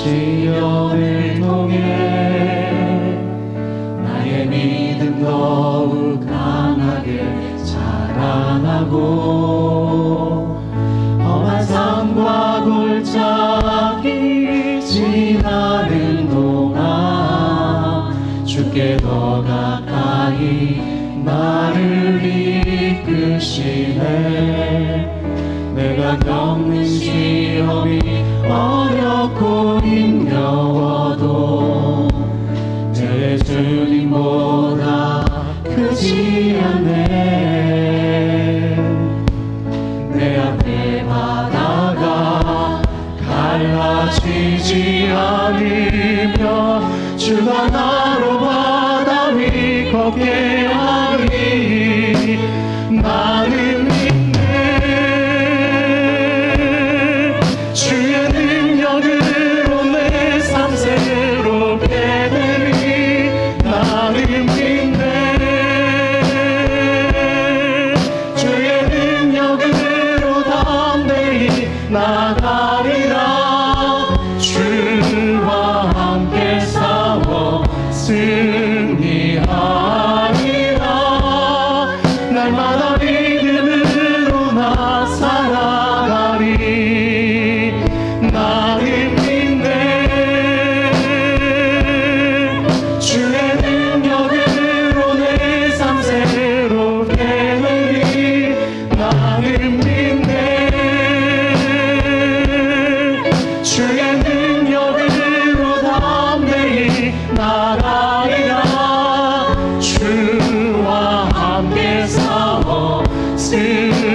시험을 통해 나의 믿음 더욱 강하게 자라나고 험한 산과 골짜기 지나는 동안 주께 더 가까이 나를 이끄시네 크지 않네. 내 앞에 바다가 갈라지지 않으며 주가 나로 바다 위 걷게 나가리라. 주와 함께 싸워 승리하 싸